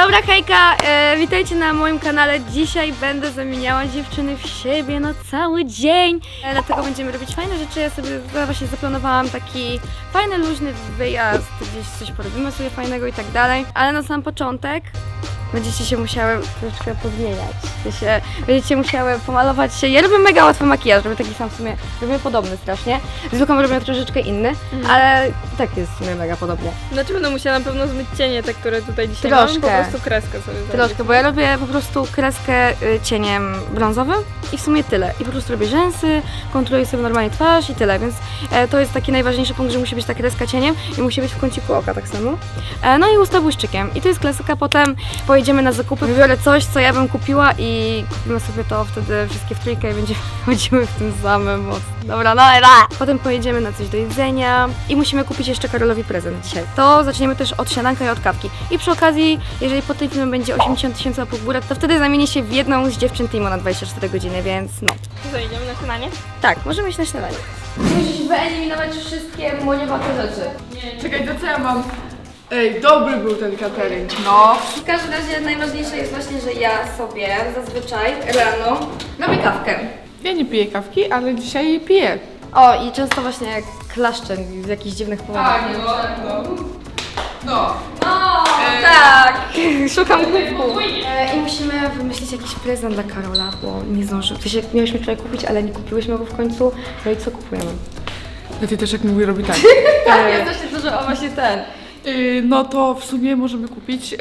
Dobra hejka, e, witajcie na moim kanale. Dzisiaj będę zamieniała dziewczyny w siebie na cały dzień. E, dlatego będziemy robić fajne rzeczy. Ja sobie właśnie zaplanowałam taki fajny, luźny wyjazd, gdzieś coś porobimy sobie fajnego i tak dalej. Ale na sam początek będziecie się musiały troszeczkę podmieniać. W sensie, będziecie musiały pomalować się. Ja robię mega łatwy makijaż, robię taki sam w sumie, robimy podobny strasznie. Z Luką robimy troszeczkę inny, ale tak jest w sumie mega podobnie. Znaczy będę musiała na pewno zmyć cienie, te, które tutaj dzisiaj Troszkę. mam, po prostu kreskę sobie zrobić. Troszkę, bo ja robię po prostu kreskę y, cieniem brązowym i w sumie tyle. I po prostu robię rzęsy, kontroluję sobie normalnie twarz i tyle, więc e, to jest taki najważniejszy punkt, że musi być ta kreska cieniem i musi być w kąciku oka tak samo. E, no i usta błyszczykiem. I to jest klasyka, potem pojedziemy na zakupy, wybiorę coś, co ja bym kupiła i kupimy sobie to wtedy wszystkie w trójkę i będziemy chodziły w tym samym moc. Dobra, no era! Potem pojedziemy na coś do jedzenia i musimy kupić jeszcze Karolowi prezent dzisiaj. To zaczniemy też od śniadanka i od kawki. I przy okazji, jeżeli po tym filmie będzie 80 tysięcy łapów górę, to wtedy zamienię się w jedną z dziewczyn Timo na 24 godziny, więc no. Zajdziemy na śniadanie? Tak, możemy iść na śniadanie. Musisz wyeliminować wszystkie młoniowate rzeczy. Czekaj, to co ja mam? Ej, dobry był ten catering, no. W każdym razie najważniejsze jest właśnie, że ja sobie zazwyczaj rano robię kawkę. Ja nie piję kawki, ale dzisiaj piję. O, i często właśnie jak klaszczę z jakichś dziwnych powodów. no, no. No. O, tak! Szukam kubku. E, I musimy wymyślić jakiś prezent dla Karola, bo nie zdążył. W sensie mieliśmy wczoraj kupić, ale nie kupiłyśmy go w końcu. No i co kupujemy? A ty też jak mówi robi tak. Tak, ja też się dużo, o właśnie ten. Yy, no to w sumie możemy kupić, yy,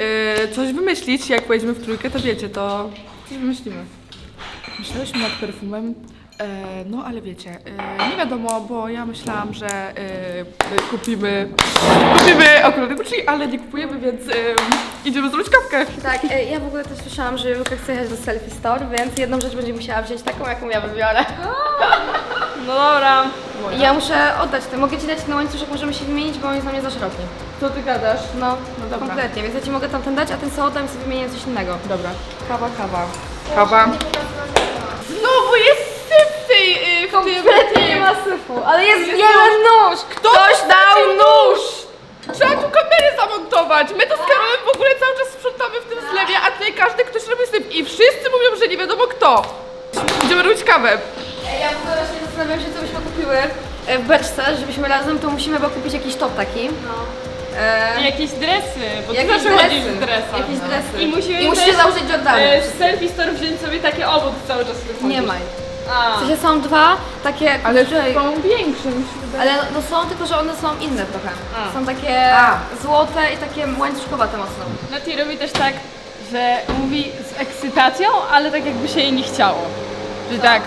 coś wymyślić, jak pojedziemy w trójkę, to wiecie, to coś wymyślimy. Myślałyśmy nad perfumem, e, no ale wiecie, e, nie wiadomo, bo ja myślałam, że e, kupimy, kupimy akurat Gucci, ale nie kupujemy, więc e, idziemy zrobić kawkę. Tak, e, ja w ogóle też słyszałam, że Julka chce jechać do selfie store, więc jedną rzecz będzie musiała wziąć taką, jaką ja wybiorę. No dobra. Ja muszę oddać to. Mogę ci dać na łańcuszek, możemy się wymienić, bo on jest na mnie za szeroki. Co ty gadasz? No, No dobra. kompletnie, więc ja ci mogę tamten dać, a ten oddam sobie wymienię coś innego. Dobra. Kawa, kawa. Kawa. Znowu jest syf w tej, y, w Kompletnie nie ma syfu, ale jest jeden nóż! Ktoś dał nóż! Trzeba tu kamerę zamontować. My to z Karolem w ogóle cały czas sprzątamy w tym zlewie, a tutaj każdy ktoś robi syf i wszyscy mówią, że nie wiadomo kto. Będziemy robić kawę. Ja w ogóle właśnie zastanawiam się, co byśmy kupiły e, w beczce, żebyśmy razem, to musimy chyba kupić jakiś top taki. No. E, Jakieś dresy, bo ty jakieś zawsze dresy. chodzisz w dresach. Jakieś dresy. I musimy I musicie też, założyć Jordany. E, w selfie store wziąć sobie takie obok cały czas wychodzisz. Nie ma. A. W sensie są dwa takie. Ale kurczę, są większe, mi się wydaje. ale no są, tylko że one są inne trochę. A. Są takie A. złote i takie łańcuszkowate mocno. Nati robi też tak, że mówi z ekscytacją, ale tak jakby się jej nie chciało. Że tak.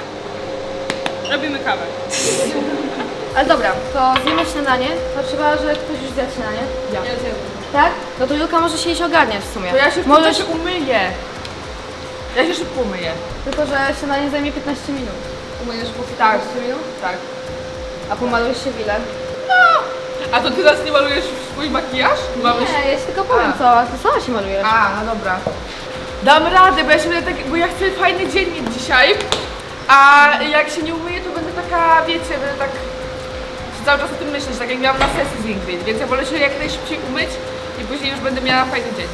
Robimy kawę. Ale dobra, to zjemy śniadanie. To trzeba, że ktoś już zjadł śniadanie. Ja. Tak? No to Julka może się iść ogarniać w sumie. To ja się Możesz... umyję. Ja się szybko umyję. Tylko, że śniadanie zajmie 15 minut. Umyjesz Tak. 15 minut? Tak. A pomalujesz się w ile? A to ty nas nie malujesz swój makijaż? Mamy Nie, ja ci tylko powiem A. co, a ty sama się malujesz. A, no dobra. Dam radę, bo ja się będę tak, bo ja chcę fajny dzień mieć dzisiaj. A jak się nie umyję, to będę taka, wiecie, będę tak cały czas o tym myśleć, tak jak miałam na sesji z Ingrid, więc ja wolę się jak najszybciej umyć i później już będę miała fajny dzień.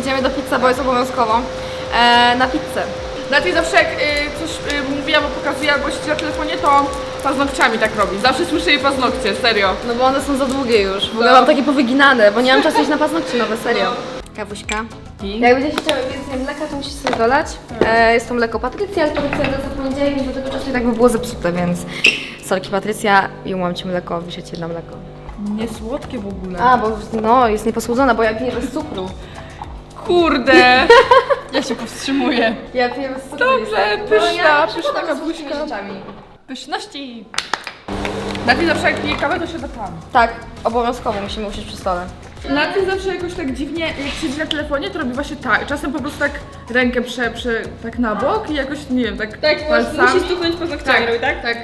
Idziemy do pizza, bo jest obowiązkowo. E, na pizzę. Znaczy zawsze jak y, coś y, mówiłam, albo pokazuję, albo siedzi na telefonie, to paznokciami tak robi. Zawsze słyszę jej paznokcie, serio. No bo one są za długie już. W ogóle mam takie powyginane, bo nie mam czasu iść na paznokcie nowe, serio. Kawuśka. I? Jak będziesz chciały więcej mleka, to musisz sobie dolać. E, jest to mleko Patrycja, ale Patrycja za poniedziałek, do tego czasu i tak by było zepsute, więc sorki Patrycja i umam Ci mleko, wiszę Cię na mleko. Nie słodkie w ogóle. A, bo no, jest nieposłodzona, bo ja piję bez cukru. Kurde! Ja się powstrzymuję. Ja piję bez cukru. Dobrze, niestety. pyszna, no, ja pyszna przepadam z kawuśka. takimi rzeczami. Pyszności. Zawsze jak pije kawę, to siada tam. Tak, obowiązkowo musimy usiąść przy stole. Naty zawsze jakoś tak dziwnie, jak siedzi na telefonie, to robi właśnie tak. Czasem po prostu tak rękę prze, prze tak na bok i jakoś, nie wiem, tak Tak, palcami. musi stuknąć paznokciami, Tak, robi, tak? tak.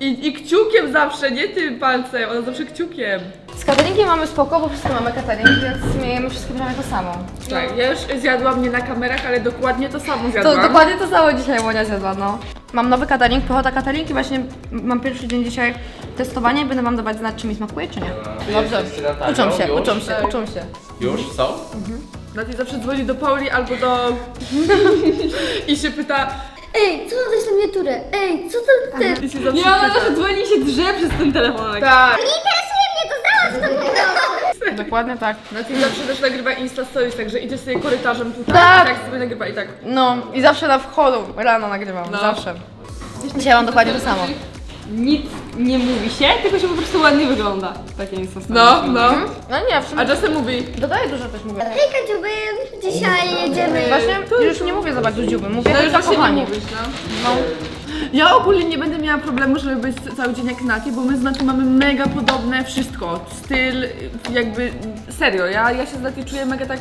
I, I kciukiem zawsze, nie tym palcem, ona zawsze kciukiem. Z cateringiem mamy spoko, bo wszyscy mamy catering, więc śmiejemy wszystkie prawie to samo. Tak, ja już zjadłam nie na kamerach, ale dokładnie to samo To zjadłam. dokładnie to samo dzisiaj Monia zjadła, no. Mam nowy catering, pychota catering i właśnie mam pierwszy dzień dzisiaj testowania i będę wam dawać znać, czy mi smakuje, czy nie. Dobrze. Uczą się, Już? uczą się, uczą się. Już są? Nati zawsze dzwoni do Pauli albo do... I się pyta... Ej, co to jest na miniaturę? Ej, co to ty? I się zawsze Nie, ona pyta. zawsze dzwoni i się drze przez ten telefon. Tak. Nie interesuje mnie to, załatw to mówią. Dokładnie tak. Nati zawsze też nagrywa Insta Stories, także idzie sobie korytarzem tutaj Tak. i tak sobie nagrywa i tak. No i zawsze na wchodu rano nagrywam, No. zawsze. Dzisiaj mam dokładnie to samo. Nic nie mówi się, tylko się po prostu ładnie wygląda. Takie jest No, no. No nie, w sumie A czasem mówi... dodaję dużo też mówię. Hej Kaciu, my dzisiaj jedziemy. Właśnie już nie mówię zobacz do dziuby, mówię No no już już właśnie nie kochani. mówisz, no. Ja ogólnie nie będę miała problemu, żeby być cały dzień jak Nati, bo my z Nati mamy mega podobne wszystko. Styl, jakby, serio, ja, ja się z Nati czuję mega tak,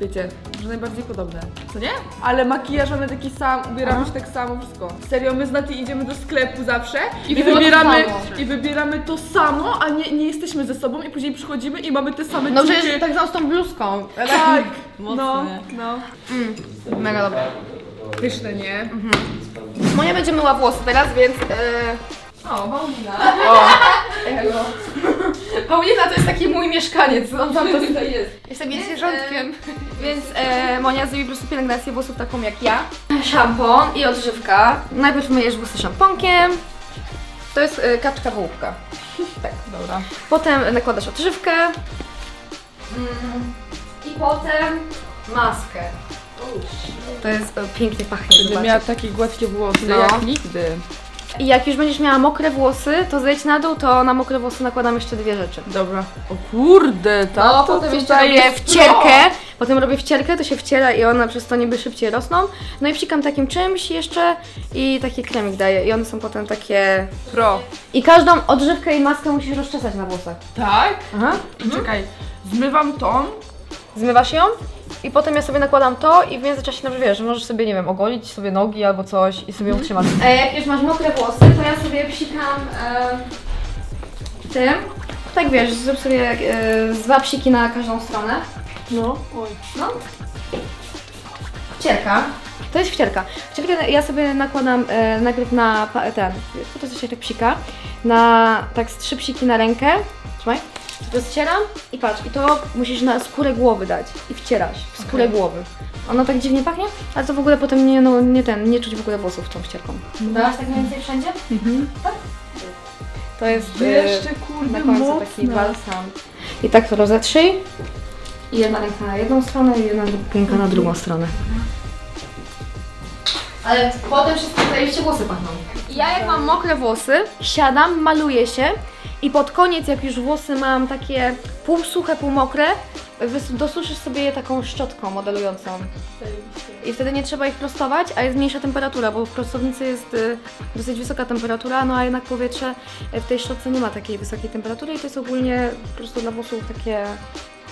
wiecie, że najbardziej podobne, co nie? Ale makijaż mamy taki sam, ubieramy się tak samo, wszystko. Serio, my z Nati idziemy do sklepu zawsze i, było to wybieramy, samo. i wybieramy to samo, a nie, nie jesteśmy ze sobą i później przychodzimy i mamy te same No ciuchy. przecież tak samo z tą bluzką. Tak, no, Mocne. no. Mega dobre. Pyszne, nie? Monia będzie myła włosy teraz, więc... Yy... O, Paulina. Elo. Paulina to jest taki mój mieszkaniec, on tam to tutaj jest. Jest takim zwierzątkiem. Więc e, Monia zrobi po prostu pielęgnację włosów taką jak ja. Szampon i odżywka. Najpierw myjesz włosy szamponkiem. To jest e, kaczka wołówka. Tak. Dobra. Potem nakładasz odżywkę. Mm, I potem maskę. To jest e, pięknie pachnie. Będę zobaczcie. miała takie gładkie włosy No. jak nigdy. I jak już będziesz miała mokre włosy, to zejdź na dół, to na mokre włosy nakładam jeszcze dwie rzeczy. Dobra. O kurde, tak. No, potem jeszcze robię wcierkę, potem robię wcierkę, to się wciera i one przez to niby szybciej rosną. No i psikam takim czymś jeszcze i taki kremik daję i one są potem takie... Pro. I każdą odżywkę i maskę musisz rozczesać na włosach. Tak? Aha. I czekaj, zmywam tą. Zmywasz ją i potem ja sobie nakładam to i w międzyczasie, no wiesz, możesz sobie, nie wiem, ogolić sobie nogi albo coś i sobie utrzymać. E, jak już masz mokre włosy, to ja sobie psikam e, tym. Tak wiesz, zrób sobie e, z dwa psiki na każdą stronę. No. Oj. No. Wcierka. To jest wcierka. Wcierkę ja sobie nakładam e, najpierw na pa- ten, po to się tak psika, na tak z trzy psiki na rękę. Trzymaj. Rozcieram i patrz, i to musisz na skórę głowy dać i wcierasz w skórę głowy. Ono tak dziwnie pachnie, ale to w ogóle potem nie, no, nie ten, nie czuć w ogóle włosów tą wcierką. Dałaś tak mniej więcej wszędzie? Tak? To jest e, Jeszcze kurde na końcu mocne. taki balsam. I tak to rozetrzyj. I jedna ręka na jedną stronę i jedna ręka na drugą stronę. Ale potem wszystko zajebiście włosy pachną. Ja jak mam mokre włosy, siadam, maluję się i pod koniec jak już włosy mam takie półsuche, półmokre, wys- dosuszysz sobie je taką szczotką modelującą. I wtedy nie trzeba ich prostować, a jest mniejsza temperatura, bo w prostownicy jest y, dosyć wysoka temperatura, no a jednak powietrze y, w tej szczotce nie ma takiej wysokiej temperatury i to jest ogólnie po prostu dla włosów takie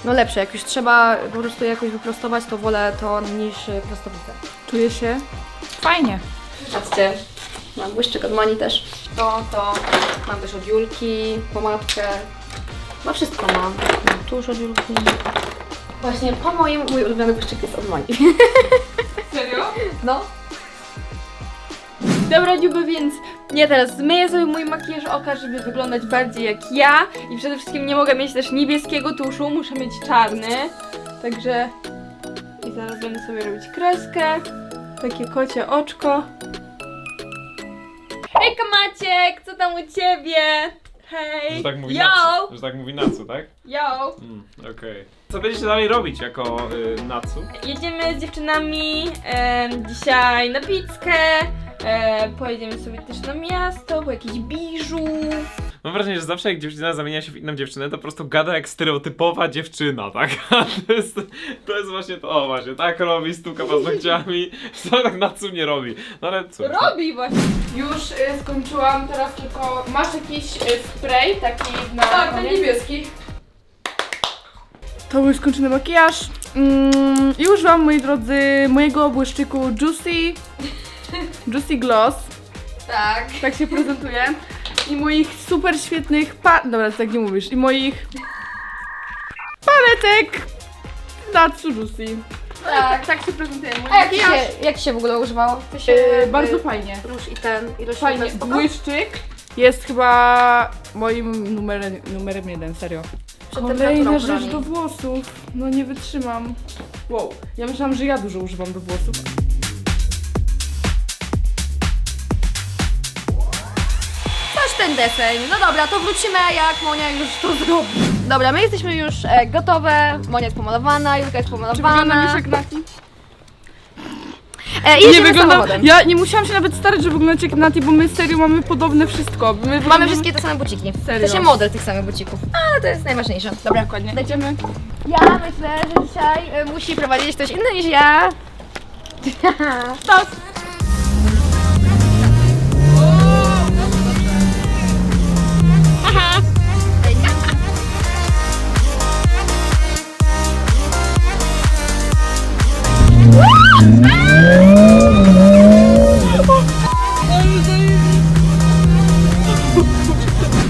no lepsze. Jak już trzeba po prostu je jakoś wyprostować, to wolę to niż y, prostownicę. Czuję się fajnie. Patrzcie, mam błyszczyk od Mani też. To, to, mam też od Julki, pomadkę. No wszystko mam. Tuż od Julki. Właśnie po moim, mój ulubiony błyszczyk jest od Mani. Serio? No. Dobra dziuby, więc ja teraz zmyję sobie mój makijaż oka, żeby wyglądać bardziej jak ja i przede wszystkim nie mogę mieć też niebieskiego tuszu, muszę mieć czarny, także i zaraz będę sobie robić kreskę, takie kocie oczko. Hejka Maciek, co tam u ciebie? Hej! Że tak mówi Yo! Natsu. Że tak mówi Natsu, tak? Yo! Mm, okej. Co będziecie dalej robić jako y, Natsu? Jedziemy z dziewczynami em, dzisiaj na pizzkę, e, pojedziemy sobie też na miasto, po jakieś biżu. Mam wrażenie, że zawsze jak dziewczyna zamienia się w inną dziewczynę, to po prostu gada jak stereotypowa dziewczyna, tak? to, jest, to jest właśnie to, o właśnie, tak robi, stuka paznokciami, co tak Natsu nie robi. No ale cóż. no. Robi właśnie. Już y, skończyłam, teraz tylko masz jakiś y, spray taki na Tak, ten niebieski. To był już skończony makijaż. Mm, I używam, moi drodzy, mojego błyszczyku Juicy, Juicy Gloss. Tak. Tak się prezentuje. I moich super świetnych pa... Dobra, tak nie mówisz. I moich paletek Natsu Juicy. Tak, tak się prezentuje mój A jak makijaż. się, jak się w ogóle używało? Ty się, E, y, bardzo fajnie. Róż i ten, i rośliny. Fajnie, spoko? błyszczyk jest chyba moim numerem, numerem jeden, serio. Przed Kolejna temperaturą rzecz broni. do włosów. No nie wytrzymam. Wow, ja myślałam, że ja dużo używam do włosów. Ten deseń. No dobra, to wrócimy jak Monia już to zrobi. Dobra, my jesteśmy już e, gotowe. Monia jest pomalowana, Julka jest Czy wygląda pomalowana. mi jak Nati? E, i Nie jedziemy wygląda. samochodem. Ja nie musiałam się nawet starać, że wyglądać jak Nati, bo my serio mamy podobne wszystko. My Mamy wyglądamy- wszystkie te same buciki. Serio? To się model tych samych bucików. Ale to jest najważniejsze. Dobra, Dokładnie. lecimy. Ja myślę, że dzisiaj e, musi prowadzić ktoś inny niż ja. Stop!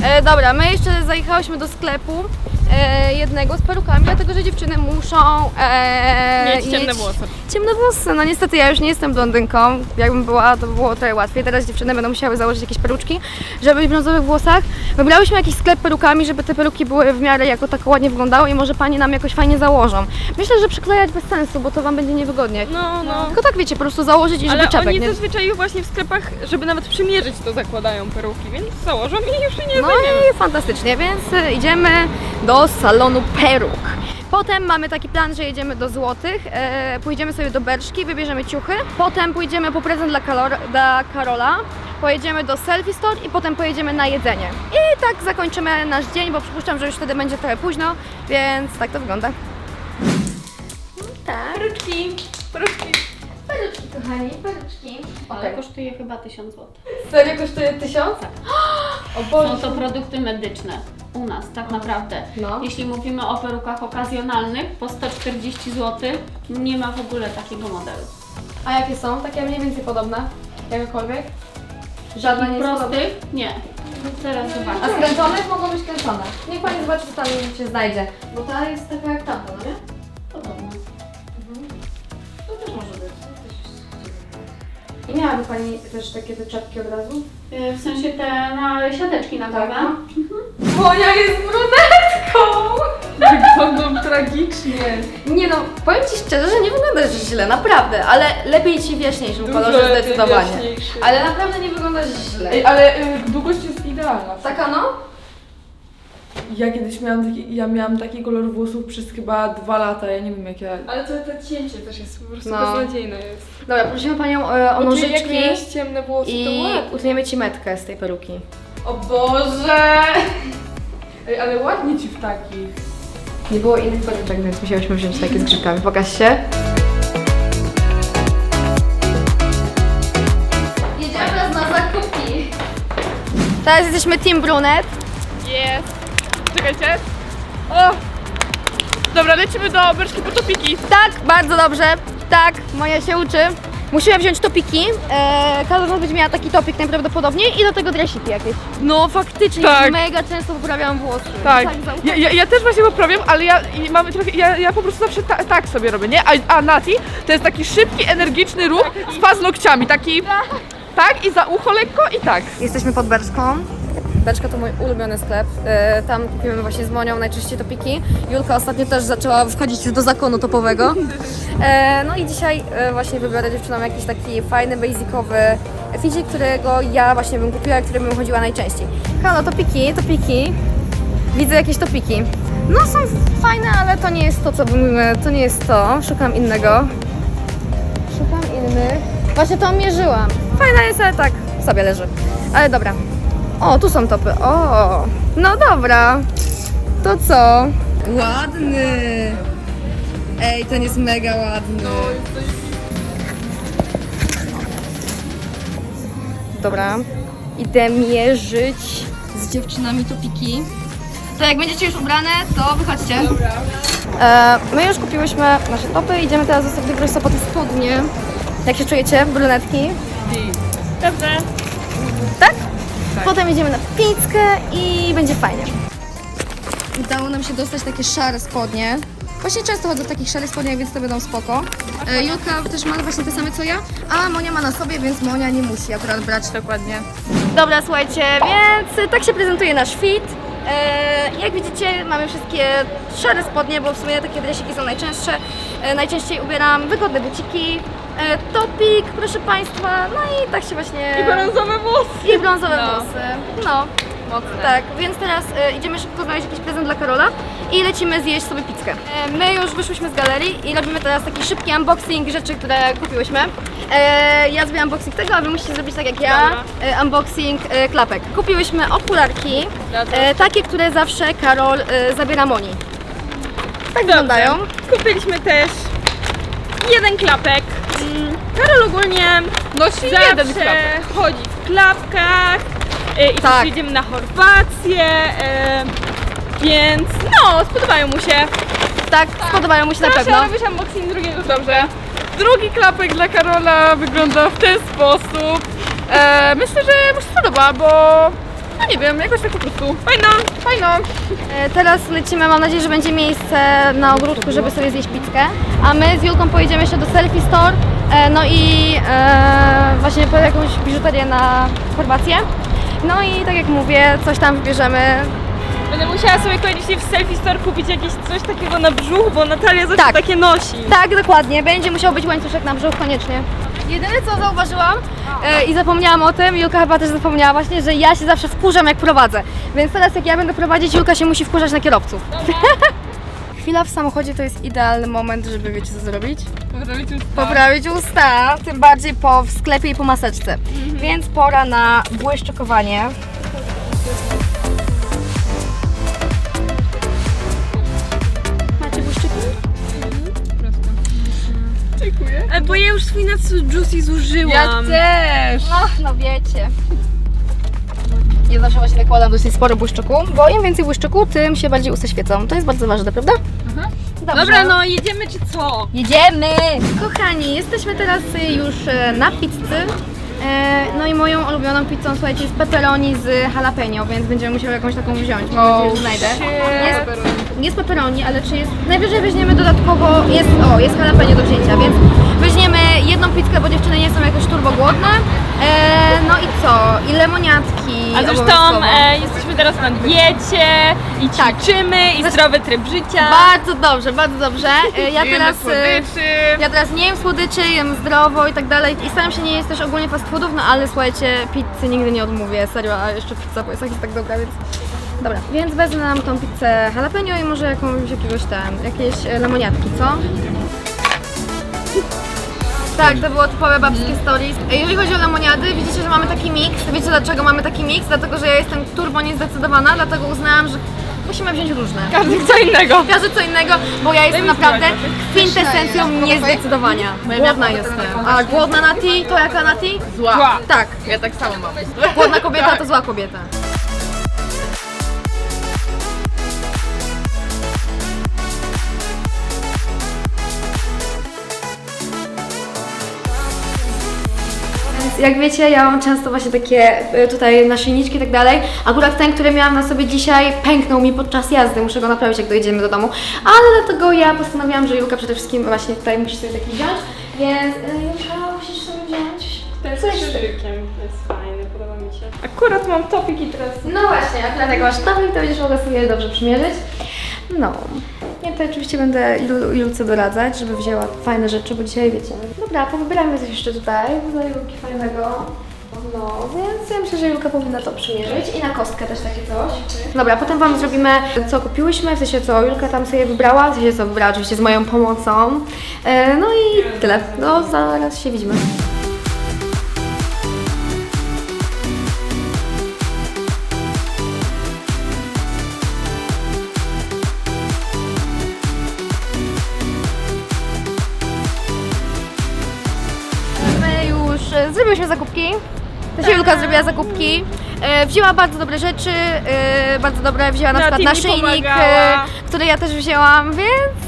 E, dobra, my jeszcze zajechałyśmy do sklepu e, jednego z perukami, dlatego że dziewczyny muszą e, Mieć ciemne włosy. Ciemne włosy, no niestety ja już nie jestem blondynką. Jakbym była, to by było trochę łatwiej. Teraz dziewczyny będą musiały założyć jakieś peruczki, żeby być w brązowych włosach. Wybrałyśmy jakiś sklep perukami, żeby te peruki były w miarę jako tak ładnie wyglądały i może pani nam jakoś fajnie założą. Myślę, że przyklejać bez sensu, bo to wam będzie niewygodnie. No, no. Tylko tak wiecie, po prostu założyć i żeby Ale czepek, oni nie? zazwyczaj właśnie w sklepach, żeby nawet przymierzyć to zakładają peruki, więc założą i już nie No będziemy. i fantastycznie, więc idziemy do salonu peruk. Potem mamy taki plan, że jedziemy do Złotych, e, pójdziemy sobie do Berszki, wybierzemy ciuchy, potem pójdziemy po prezent dla, Kalor- dla Karola, pojedziemy do Selfie Store i potem pojedziemy na jedzenie. I tak zakończymy nasz dzień, bo przypuszczam, że już wtedy będzie trochę późno, więc tak to wygląda. Tak, Peruczki, peruczki. Kochani, peruczki. Ale kosztuje chyba 1000 zł. Serio kosztuje tysiąc? O Są to produkty medyczne u nas, tak naprawdę. No. Jeśli mówimy o perukach okazjonalnych, po 140 zł nie ma w ogóle takiego modelu. A jakie są? Takie mniej więcej podobne? Jakakolwiek? Żadna nie Takich jest podobna? prostych? Nie. Teraz A zobaczę. skręconych mogą być kręcone. Niech pani zobaczy, co tam się znajdzie. Bo ta jest taka jak tamta, no nie? I miałaby pani też takie te czapki od razu? Y, W sensie te na siateczki na głowę. Moja jest brunetką! Wyglądam tragicznie. Nie no, powiem Ci szczerze, że nie wyglądasz źle, naprawdę, ale lepiej Ci w jaśniejszym Dużo kolorze lepiej zdecydowanie. jaśniejszy. Ale naprawdę nie wyglądasz źle. Ej, ale y, długość jest idealna. Taka no? Ja kiedyś miałam taki, ja miałam taki kolor włosów przez chyba dwa lata, ja nie wiem jak ja... Ale to, to cięcie też jest po prostu No. beznadziejne jest. Dobra, prosimy Panią e, o Bo ty jak nożyczki miałeś ciemne włosy, to i ładnie. utniemy Ci metkę z tej peruki. O Boże! Ej, ale ładnie ci w takich. Nie było innych peruczek, więc musiałyśmy wziąć takie z grzybkami. Pokaż się. Jedziemy teraz na zakupki. Teraz jesteśmy Team Brunet. Czekajcie. O! Dobra, lecimy do Berszki po topiki. Tak, bardzo dobrze. Tak, moja się uczy. Musimy wziąć topiki. Eee, każda z nas będzie miała taki topik najprawdopodobniej i do tego dresiki jakieś. No faktycznie, Tak. mega często poprawiam włosy. Tak. zauważyłam. Ja, ja, ja też właśnie poprawiam, ale ja i mamy trochę, ja, ja po prostu zawsze ta, tak sobie robię, nie? A, a Nati to jest taki szybki, energiczny ruch z paznokciami, taki tak i za ucho lekko i tak. Jesteśmy pod Berczką. Beczka to mój ulubiony sklep. E, Tam kupimy właśnie z Monią najczęściej topiki. Julka ostatnio też zaczęła wchodzić do zakonu topowego. E, No i dzisiaj e, właśnie wybiorę dziewczynom jakiś taki fajny, basicowy fidżik, którego ja właśnie bym kupiła, który bym chodziła najczęściej. Halo, topiki, topiki. Widzę jakieś topiki. No są fajne, ale to nie jest to, co bym, to nie jest to. Szukam innego. Szukam innych. Właśnie to mierzyłam. Fajna jest, ale tak sobie leży. Ale dobra. O, tu są topy. O, no dobra. To co? Ładny. Ej, ten jest mega ładny. Dobra. Idę mierzyć z dziewczynami topiki. To jak będziecie już ubrane, to wychodźcie. E, my już kupiłyśmy nasze topy, idziemy teraz sobie wybrać sobie te spodnie. Jak się czujecie, brunetki? Dobrze. Tak? Potem idziemy na pizzkę i będzie fajnie. Udało nam się dostać takie szare spodnie. Właśnie często chodzę w takich szarych spodniach, więc to będą spoko. E, Julka też ma właśnie te same co ja, a Monia ma na sobie, więc Monia nie musi akurat brać. Dokładnie. Dobra, słuchajcie, więc tak się prezentuje nasz fit. E, jak widzicie, mamy wszystkie szare spodnie, bo w sumie takie dresiki są najczęstsze. E, najczęściej ubieram wygodne buciki, e, topik, proszę Państwa, no i tak się właśnie... I brązowe włosy. I brązowe No. włosy. No. Tak, więc teraz e, idziemy szybko znaleźć jakiś prezent dla Karola i lecimy zjeść sobie pizzkę. E, my już wyszłyśmy z galerii i robimy teraz taki szybki unboxing rzeczy, które kupiłyśmy. E, ja zrobię unboxing tego, a wy musicie zrobić tak jak ja, e, unboxing e, klapek. Kupiłyśmy okularki, e, takie, które zawsze Karol e, zabiera Moni. Tak wyglądają. Kupiliśmy też jeden klapek. Mm, Karol ogólnie Nosi zawsze jeden klapek. chodzi w klapkach e, i Tak. tak. jedziemy na Chorwację, e, więc no, spodobają mu się. Tak, spodobają mu się na pewno. robisz unboxing drugiego Dobrze. Drugi klapek dla Karola wygląda w ten sposób. E, myślę, że mu się spodoba, bo no nie wiem, jakoś tak po prostu fajno, fajno. E, Teraz lecimy, mam nadzieję, że będzie miejsce na ogródku, żeby sobie zjeść pizzkę. A my z Julką pojedziemy jeszcze do Selfie Store, e, no i e, właśnie po jakąś biżuterię na Chorwację. No i tak jak mówię, coś tam wybierzemy. Będę musiała sobie koniecznie w selfie store kupić jakieś coś takiego na brzuch, bo Natalia zawsze Tak. takie nosi. Tak, dokładnie, będzie musiał być łańcuszek na brzuch koniecznie. Jedyne co zauważyłam e, i zapomniałam o tym, Julka chyba też zapomniała właśnie, że ja się zawsze wkurzam jak prowadzę. Więc teraz jak ja będę prowadzić, Julka się musi wkurzać na kierowców. Chwila w samochodzie to jest idealny moment, żeby wiecie co zrobić? poprawić usta, tym bardziej po w sklepie i po maseczce. Więc pora na błyszczykowanie. Bo ja już swój Natsu Juicy zużyłam. też. No, no wiecie. Ja zawsze właśnie nakładam dosyć sporo błyszczyku, bo im więcej błyszczyku, tym się bardziej usta świecą. To jest bardzo ważne, prawda? Dobrze. Dobra, no jedziemy czy co? Jedziemy! Kochani, jesteśmy teraz y, już e, na pizzy. E, No i moją ulubioną pizzą, słuchajcie, jest pepperoni z jalapeno, więc będziemy musiały jakąś taką wziąć. Mam nadzieję, że znajdę. Jest, jest pepperoni, ale czy jest... Najwyżej weźmiemy dodatkowo... Jest, o, jest jalapeno do wzięcia, więc weźmiemy jedną pizzkę, bo dziewczyny nie są jakoś turbo głodne. E, no i co? I lemoniatki A zresztą obowiązkowo. e, jesteśmy teraz na diecie i Tak. ćwiczymy i zdrowy tryb życia. Bardzo dobrze, bardzo dobrze. E, Ja Jemy teraz... e, słodyczy. Ja teraz nie jem słodyczy, jem zdrowo i tak dalej i staram się nie jeść też ogólnie fast foodów, no ale słuchajcie, pizzy nigdy nie odmówię, serio, a jeszcze pizza po jest tak dobra, więc... Dobra, więc wezmę nam tą pizzę jalapeno i może jakąś, jakiegoś tam, jakieś e, lemoniatki, co? Tak, to było typowe babskie stories. Jeżeli chodzi o lemoniady, widzicie, że mamy taki miks. Wiecie dlaczego mamy taki miks? Dlatego, że ja jestem turbo niezdecydowana, dlatego uznałam, że musimy wziąć różne. Każdy co innego. Każdy co innego, bo ja jestem naprawdę kwintesencją niezdecydowania. Głodna jestem. A głodna Nati to jaka Nati? Zła. Zła. Tak. Ja tak samo mam. Głodna kobieta to zła kobieta. Jak wiecie, ja mam często właśnie takie y, tutaj naszyjniczki i tak dalej. Akurat ten, który miałam na sobie dzisiaj, pęknął mi podczas jazdy. Muszę go naprawić, jak dojedziemy do domu. Ale dlatego ja postanowiłam, że Julka przede wszystkim właśnie tutaj musi sobie taki wziąć. Więc y, Julka, musisz sobie wziąć. Coś krzyżykiem, to jest fajne, podoba mi się. Akurat mam topik i teraz... No właśnie, akurat jak masz topik, to będziesz mogła sobie dobrze przymierzyć. No. Ja to oczywiście będę Jul- Julce doradzać, żeby wzięła fajne rzeczy, bo dzisiaj wiecie. Dobra, powybieramy coś jeszcze tutaj, dla Julki fajnego. No, więc ja myślę, że Julka powinna to przymierzyć i na kostkę też takie coś. Dobra, potem Wam zrobimy, co kupiłyśmy, w sensie co Julka tam sobie wybrała, w sensie co wybrała oczywiście z moją pomocą. E, no i tyle. No, zaraz się widzimy. Zakupki. E, wzięła bardzo dobre rzeczy, e, bardzo dobre, wzięła na przykład naszyjnik, e, który ja też wzięłam, więc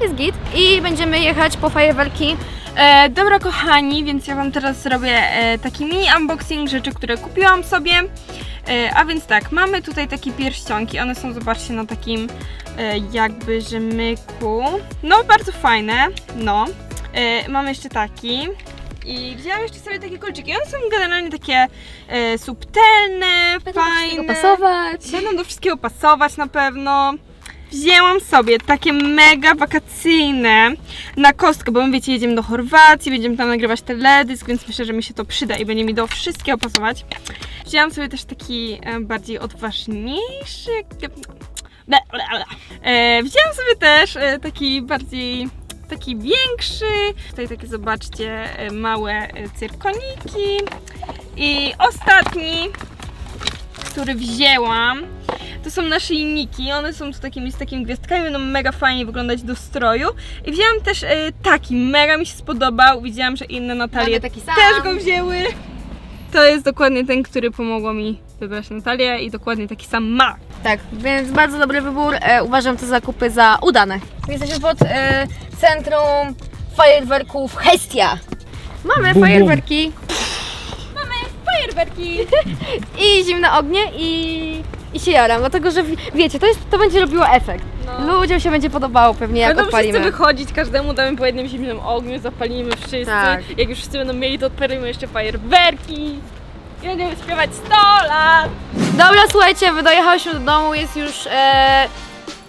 jest git. I będziemy jechać po fajerwerki E, dobra kochani, więc ja wam teraz zrobię e, taki mini unboxing rzeczy, które kupiłam sobie. E, a więc tak, mamy tutaj takie pierścionki, one są zobaczcie na takim e, jakby rzemyku. No bardzo fajne, no. E, mamy jeszcze taki. I wzięłam jeszcze sobie takie kolczyki. One są generalnie takie e, subtelne, fajne. pasować. Będą do wszystkiego pasować na pewno. Wzięłam sobie takie mega wakacyjne na kostkę, bo my wiecie, jedziemy do Chorwacji, będziemy tam nagrywać teledysk, więc myślę, że mi się to przyda i będzie mi do wszystkiego pasować. Wzięłam sobie też taki e, bardziej odważniejszy. E, wzięłam sobie też e, taki bardziej taki większy. Tutaj takie zobaczcie e, małe e, cyrkoniki. I ostatni, który wzięłam, to są naszyjniki, one są z takimi, z takimi gwiazdkami, będą mega fajnie wyglądać do stroju. I wzięłam też e, taki, mega mi się spodobał, widziałam, że inne Natalie też go wzięły. To jest dokładnie ten, który pomogło mi wybrać Natalię i dokładnie taki sam ma. Tak, więc bardzo dobry wybór. E, uważam te zakupy za udane. Jesteśmy pod e, centrum fajerwerków Hestia. Mamy fajerwerki Fajerwerki! i zimne ognie i, i się jaram, dlatego że wi- wiecie, to, jest, to będzie robiło efekt. Ludziom się będzie podobało pewnie jak Będą wszyscy odpalimy. wychodzić, każdemu damy po jednym zimnym ogniu, zapalimy wszyscy. Tak. Jak już wszyscy będą mieli, to odpalimy jeszcze fajerwerki. Będziemy śpiewać 100 lat! Dobra, słuchajcie, wy dojechałyśmy do domu, jest już e,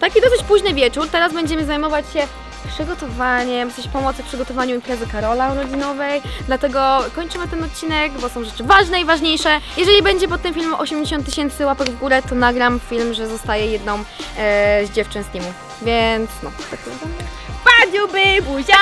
taki dosyć późny wieczór. Teraz będziemy zajmować się przygotowaniem, coś pomocy w przygotowaniu imprezy Karola urodzinowej. Dlatego kończymy ten odcinek, bo są rzeczy ważne i ważniejsze. Jeżeli będzie pod tym filmem 80 tysięcy łapek w górę, to nagram film, że zostaje jedną e, z dziewczyn z teamu. Więc no, tak wygląda. Padziuby, buzia!